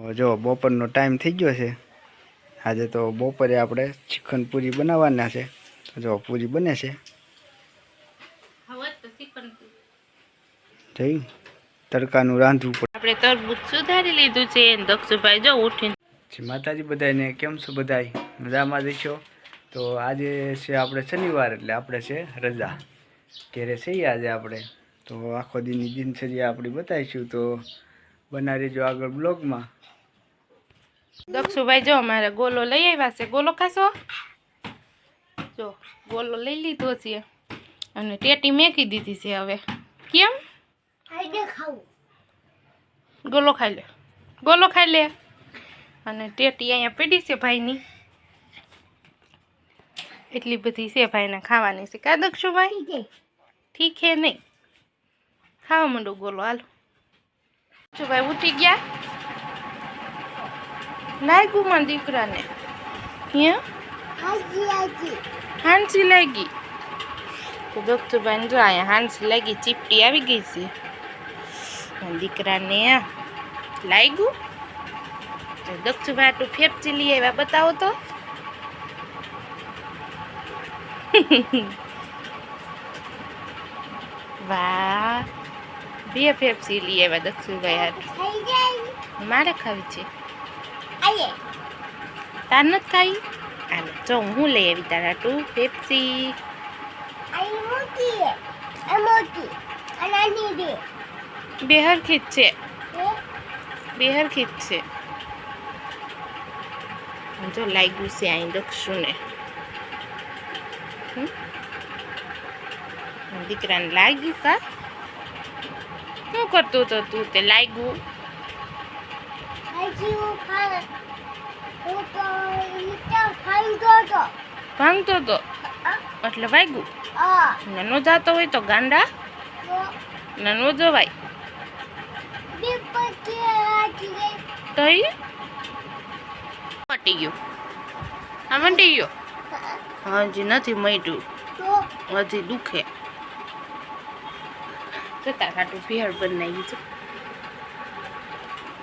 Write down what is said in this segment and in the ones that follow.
જો બપોરનો ટાઈમ થઈ ગયો છે. આજે તો બપોરે આપણે ચિકન પૂરી બનાવવાના છે. જો પૂરી બને છે. જઈ તડકાનું રાંધવું પડે. આપણે તરબૂચ સુધારી લીધું છે દક્ષુભાઈ જો ઉઠીને જી માતાજી બધાને કેમ છો બધાય? મજામાં જઈશો તો આજે છે આપણે શનિવાર એટલે આપણે છે રજા. ઘેરે છીએ આજે આપણે. તો આખો દિનની દિનચર્યા આપણી બતાવીશું. તો બના રહેજો આગળ બ્લોગમાં. દક્ષુભાઈ જો અમારે ગોલો લઈ આવ્યા છે. ગોલો ખાશો? જો ગોલો લઈ લીધો છે અને ટેટી મેકી દીધી છે હવે. કેમ? ગોલો ખાઈ લે. ગોલો ખાઈ લે. અને ટેટી અહીંયા પડી છે ભાઈની. એટલી બધી છે ભાઈને ખાવાની છે. કા દક્ષુભાઈ? ઠીક હે નહીં. ખાવા માંડો ગોલો હાલો. દક્ષુભાઈ ઉઠી ગયા. લાગ્યું મારા દીકરાને. હાંસી લાગી. તો દક્ષુભાઈ જો અહીંયા હાંસી લાગી ચીપટી આવી ગઈ છે. મારા દીકરાને લાગ્યું તો દક્ષુભાઈ આટલું ફેફચી લઈ આવ્યા બતાવો તો. વાહ. બે ફેફસી લઈ આવ્યા દક્ષુભાઈ હાટું. મારે ખાવી છે. તાર નથી ખાવી? હાલે જો હું લઈ આવી તારા ટુ પેપ્સી. બેહર જ છે. બેહર જ છે. જો લાગ્યું છે અહીં દક્ષુને? દીકરાને લાગ્યું કા? શું કરતો હતો તું તે લાગ્યું? ભાંગતો હતો. એટલે વાગ્યું? નાનો જાતો હોય તો ગાંડા? નાનો જવાય. તો મટી ગયો. આ મટી ગયો? હજી નથી મટ્યું હજી દુખે. જતા ખાટું ભેળ બનાવી છે.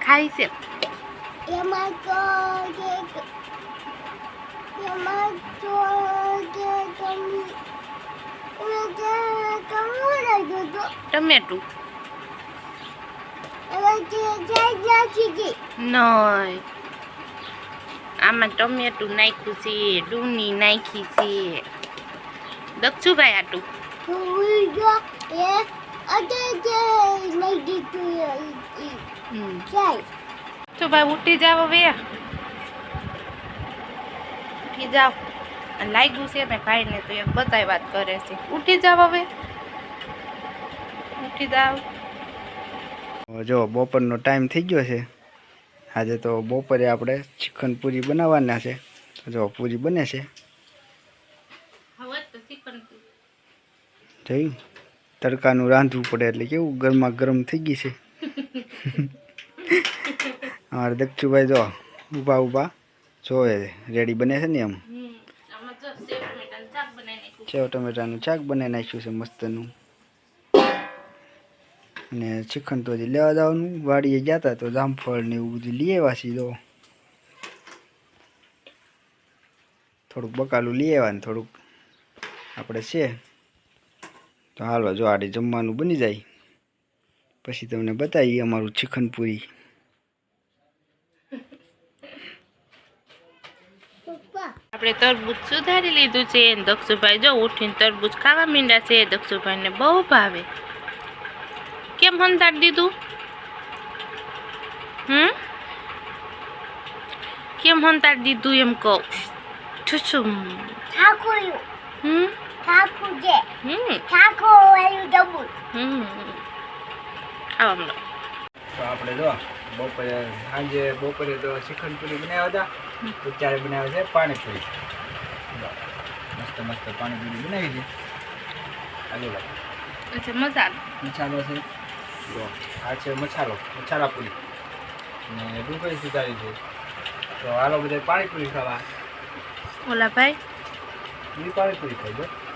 ખાઈ છે? એમાં તો એમાં તો તમે કમું લાગ્યું તો ટમેટું. એમાં તે જાય નાખી દી નય. આમાં ટમેટું નાખ્યું છે, ડુંગળી નાખી છે. દક્ષુભાઈ આટું તો ભાઈ ઉઠી જાવ હવે. ઉઠી જાવ લાગ્યું છે ને ભાઈને તો એ બતાય વાત કરે છે. ઉઠી જાવ હવે. ઉઠી જાવ જો બપોરનો ટાઈમ થઈ ગયો છે. આજે તો બપોરે આપણે ચિકન પૂરી બનાવવાના છે. જો પૂરી બને છે. જોયું? તડકાનું રાંધવું પડે એટલે કેવું ગરમા ગરમ થઈ ગઈ છે. અમારે દક્ષુભાઈ જો ઊભા ઊભા જોવે રેડી બને છે ને એમ? સેવ ટમેટાનું શાક બનાવી નાખ્યું. છે મસ્તનું. અને ચિકન તો હજી લેવા જવાનું. વાડીએ ગયા હતા તો જામફળ ને એવું બધું લઈ આવ્યા સીધો થોડુંક બકાલું લઈ આવવાનું થોડુંક. આપણે છે. તો હાલો જો આડે જમવાનું બની જાય. પછી તમને બતાવીએ અમારું ચિકન પૂરી આપણે તરબૂચ સુધારી લીધું છે દક્ષુભાઈ જો ઉઠીને તરબૂચ ખાવા મીંડા છે દક્ષુભાઈને બહુ ભાવે. કેમ હંતાડી દીધું? હમ? કેમ હંતાડી દીધું એમ કહું? ઠાકોર હમ? ઠાકોર જે હમ. ઠાકોર વાળું ડબુલ હમ. આવો હમણાં તો આપણે જો બપોરે સાંજે બપોરે તો ચિકન પૂરી બનાવ્યા હતા. અત્યારે બનાવે છે પાણીપુરી. મસ્ત મસ્ત પાણીપુરી બનાવી છે. આગળ. અચ્છા મસાલો. મસાલો છે. જો આ છે મસાલો મસાલા પૂરી. ને ડુંગળી સુધારી છે. તો હાલો બધા પાણીપુરી ખાવા. ઓલા ભાઈ. પાણીપુરી ખાઈ જોયું?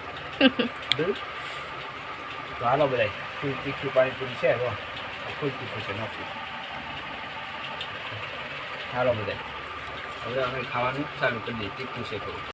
તો હાલો બધા ફૂલ તીખી પાણીપુરી છે, હો. ફૂલ તીખું છે નથી. હાલો બધા હવે અમે ખાવાનું ચાલુ કરી દઈએ. તીખું છે થોડું